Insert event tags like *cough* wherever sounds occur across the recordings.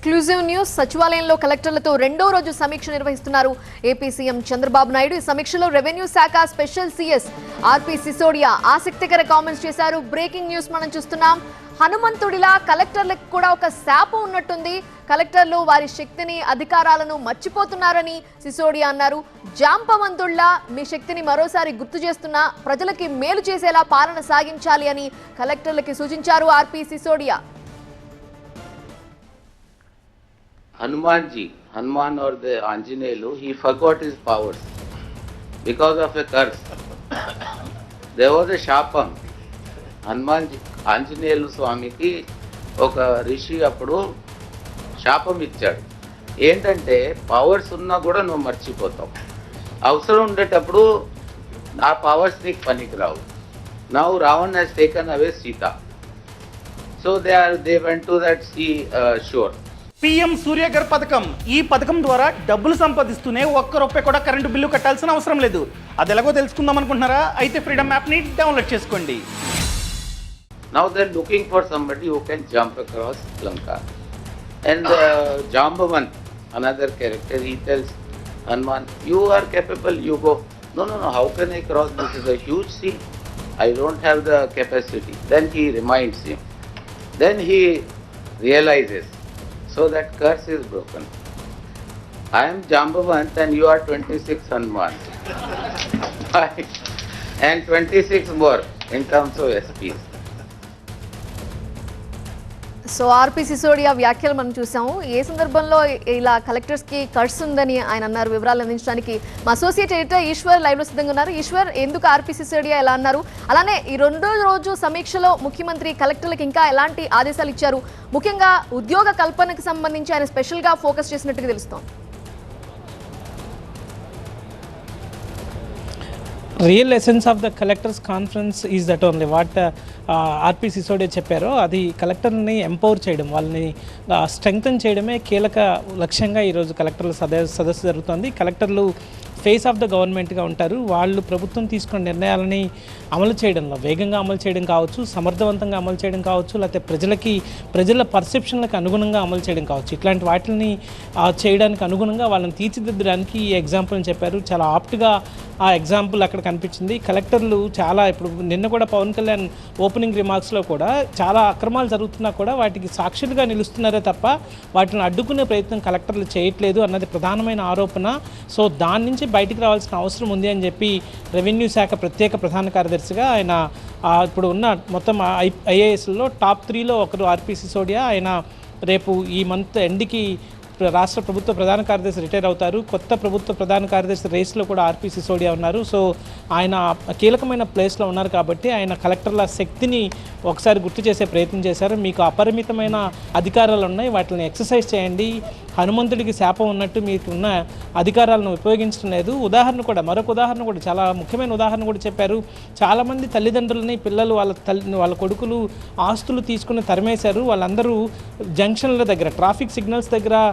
Exclusive news. సచివాలయంలో కలెక్టర్లతో రెండో రోజు సమీక్ష నిర్వహిస్తున్నారు ఏపీ సీఎం చంద్రబాబు నాయుడు. ఈ సమీక్షలో రెవెన్యూ శాఖ స్పెషల్ సీఎస్ ఆర్పి సిసోడియా ఆసక్తికర కామెంట్స్ చేశారు. బ్రేకింగ్ న్యూస్ మనం చూస్తున్నాం. హనుమంతుడిలా కలెక్టర్లకు కూడా ఒక శాపం ఉన్నట్టుంది. కలెక్టర్లు వారి శక్తిని అధికారాలను మర్చిపోతున్నారని సిసోడియా అన్నారు. జాంపవంతుడిలా మీ శక్తిని మరోసారి గుర్తు చేస్తున్నా ప్రజలకి మేలు చేసేలా పాలన సాగించాలి అని కలెక్టర్లకి సూచించారు RP Sisodia. Hanumanji Hanuman or or Anjaneyulu Anjanelu, he forgot his because of a curse curse. there was శాపం హనుమాన్ జీ ఆంజనేయులు స్వామికి ఒక ఋషి అప్పుడు శాపం ఇచ్చాడు. ఏంటంటే పవర్స్ ఉన్నా కూడా నువ్వు మర్చిపోతావు. అవసరం ఉండేటప్పుడు ఆ పవర్స్ నీకు పనికిరావు. Now Ravan he's taken away Sita so they are they went to that sea shore PM Suryaghar పథకం ఈ పథకం ద్వారా డబ్బులు సంపాదిస్తూనే ఒక్క రూపాయి కూడా కరెంటు బిల్లు కట్టాల్సిన అవసరం లేదు అది ఎలాగో తెలుసుకుందాం అనుకుంటున్నారా అయితే ఫ్రీడమ్ యాప్ని డౌన్లోడ్ చేసుకోండి now they looking for somebody who can jump across Lanka and Jambavan another character he tells Hanuman you are capable you go no no no how can I cross this is a huge sea I don't have the capacity then he reminds him then he realizes So that curse is broken. I am Jambavant and you are 26 Hanuman. *laughs* and 26 more in terms of SPs. So RP Sisodia వ్యాఖ్యలు మనం చూసాము. ఏ సందర్భంలో ఇలా కలెక్టర్స్కి curse ఉందని ఆయన అన్నారు వివరాలు అందించడానికి? మా అసోసియేట్ ఎడిటర్ ఈశ్వర్ లైవ్లో సిద్ధంగా ఉన్నారు. ఈశ్వర్ ఎందుకు ఆర్పి సిసోడియా ఎలా అన్నారు? అలానే ఈ రెండో రోజు సమీక్షలో ముఖ్యమంత్రి కలెక్టర్లకు ఇంకా ఎలాంటి ఆదేశాలు ఇచ్చారు? ముఖ్యంగా ఉద్యోగ కల్పనకు సంబంధించి ఆయన స్పెషల్గా ఫోకస్ చేసినట్టుగా తెలుస్తోంది. Real essence of the collectors conference is that only what RP Sisodia చెప్పారో అది కలెక్టర్ని ఎంపవర్ చేయడం వాళ్ళని స్ట్రెంగ్తన్ చేయడమే కీలక లక్ష్యంగా ఈరోజు కలెక్టర్ల సదస్సు జరుగుతోంది. కలెక్టర్లు ఫేస్ ఆఫ్ ద గవర్నమెంట్గా ఉంటారు. వాళ్ళు ప్రభుత్వం తీసుకున్న నిర్ణయాలని అమలు చేయడంలో వేగంగా అమలు చేయడం కావచ్చు సమర్థవంతంగా అమలు చేయడం కావచ్చు లేకపోతే ప్రజలకి ప్రజల పర్సెప్షన్లకు అనుగుణంగా అమలు చేయడం కావచ్చు. ఇట్లాంటి వాటిని చేయడానికి అనుగుణంగా వాళ్ళని తీర్చిదిద్దడానికి ఈ ఎగ్జాంపుల్ని చెప్పారు. చాలా ఆప్ట్గా ఆ ఎగ్జాంపుల్ అక్కడ కనిపించింది. కలెక్టర్లు చాలా ఇప్పుడు నిన్న కూడా పవన్ కళ్యాణ్ ఓపెనింగ్ రిమార్క్స్లో కూడా చాలా అక్రమాలు జరుగుతున్నా కూడా వాటికి సాక్షులుగా నిలుస్తున్నారే తప్ప వాటిని అడ్డుకునే ప్రయత్నం కలెక్టర్లు చేయట్లేదు అన్నది ప్రధానమైన ఆరోపణ. సో దాని నుంచి బయటికి రావాల్సిన అవసరం ఉంది అని చెప్పి రెవెన్యూ శాఖ ప్రత్యేక ప్రధాన కార్యదర్శిగా ఆయన ఇప్పుడు ఉన్న మొత్తం ఐ ఐఏఎస్లో టాప్ త్రీలో ఒకరు ఆర్పిసి సిసోడియా ఆయన రేపు ఈ మంత్ ఎండ్కి రాష్ట్ర ప్రభుత్వ ప్రధాన కార్యదర్శి రిటైర్ అవుతారు. కొత్త ప్రభుత్వ ప్రధాన కార్యదర్శి రేస్లో కూడా ఆర్పీ సిసోడియా ఉన్నారు. సో ఆయన కీలకమైన ప్లేస్లో ఉన్నారు కాబట్టి ఆయన కలెక్టర్ల శక్తిని ఒకసారి గుర్తు చేసే ప్రయత్నం చేశారు. మీకు అపరిమితమైన అధికారాలు ఉన్నాయి. వాటిని ఎక్సర్సైజ్ చేయండి. హనుమంతుడికి శాపం ఉన్నట్టు మీకు ఉన్న అధికారాలను ఉపయోగించడం లేదు. ఉదాహరణ కూడా మరొక ఉదాహరణ కూడా చాలా ముఖ్యమైన ఉదాహరణ కూడా చెప్పారు. చాలామంది తల్లిదండ్రులని పిల్లలు వాళ్ళ తల్లి వాళ్ళ కొడుకులు ఆస్తులు తీసుకుని తరిమేశారు. వాళ్ళందరూ జంక్షన్ల దగ్గర ట్రాఫిక్ సిగ్నల్స్ దగ్గర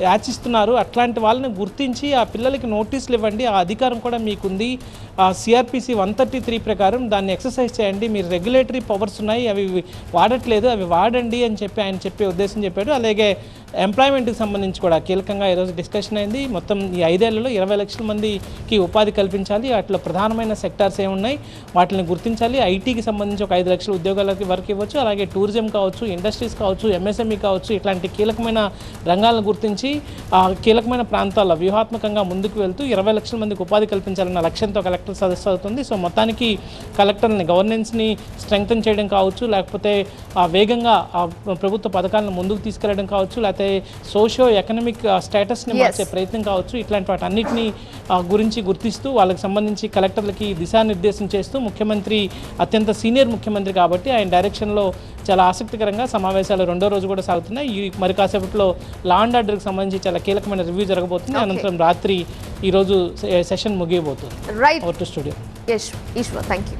యాచిస్తున్నారు. అట్లాంటి వాళ్ళని గుర్తించి ఆ పిల్లలకి నోటీసులు ఇవ్వండి. ఆ అధికారం కూడా మీకుంది. ఆ సిఆర్పిసి వన్ థర్టీ త్రీ ప్రకారం దాన్ని ఎక్సర్సైజ్ చేయండి. మీరు రెగ్యులేటరీ పవర్స్ ఉన్నాయి. అవి వాడట్లేదు. అవి వాడండి అని చెప్పి ఆయన చెప్పే ఉద్దేశం చెప్పాడు. అలాగే ఎంప్లాయ్మెంట్కి సంబంధించి కూడా కీలకంగా ఈరోజు డిస్కషన్ అయింది. మొత్తం ఈ ఐదేళ్ళలో ఇరవై లక్షల మందికి ఉపాధి కల్పించాలి. వాటిలో ప్రధానమైన సెక్టార్స్ ఏమున్నాయి? వాటిని గుర్తించాలి. ఐటీకి సంబంధించి ఒక ఐదు లక్షల ఉద్యోగాలకి వరకు ఇవ్వచ్చు. అలాగే టూరిజం కావచ్చు ఇండస్ట్రీస్ కావచ్చు ఎంఎస్ఎంఈ కావచ్చు ఇట్లాంటి కీలకమైన రంగాలను గుర్తించి ఆ కీలకమైన ప్రాంతాల్లో వ్యూహాత్మకంగా ముందుకు వెళ్తూ ఇరవై లక్షల మందికి ఉపాధి కల్పించాలన్న లక్ష్యంతో కలెక్టర్ సదస్సు అవుతుంది సో మొత్తానికి కలెక్టర్ని గవర్నెన్స్ని స్ట్రెంగ్తన్ చేయడం కావచ్చు లేకపోతే ఆ వేగంగా ప్రభుత్వ పథకాలను ముందుకు తీసుకెళ్ళడం కావచ్చు లేకపోతే సోషియో ఎకనామిక్ స్టేటస్ని. మార్చే ప్రయత్నం కావచ్చు ఇట్లాంటి వాటి అన్నిటిని గురించి గుర్తిస్తూ వాళ్ళకి సంబంధించి కలెక్టర్లకి దిశానిర్దేశం చేస్తూ ముఖ్యమంత్రి అత్యంత సీనియర్ ముఖ్యమంత్రి కాబట్టి ఆయన డైరెక్షన్లో చాలా ఆసక్తికరంగా సమావేశాలు రెండో రోజు కూడా సాగుతున్నాయి. ఈ మరి కాసేపట్లో లా అండ్ ఆర్డర్కి సంబంధించి చాలా కీలకమైన రివ్యూ జరగబోతుంది. అనంతరం రాత్రి ఈరోజు session ముగియబోతుంది. Right studio Eshwar thank you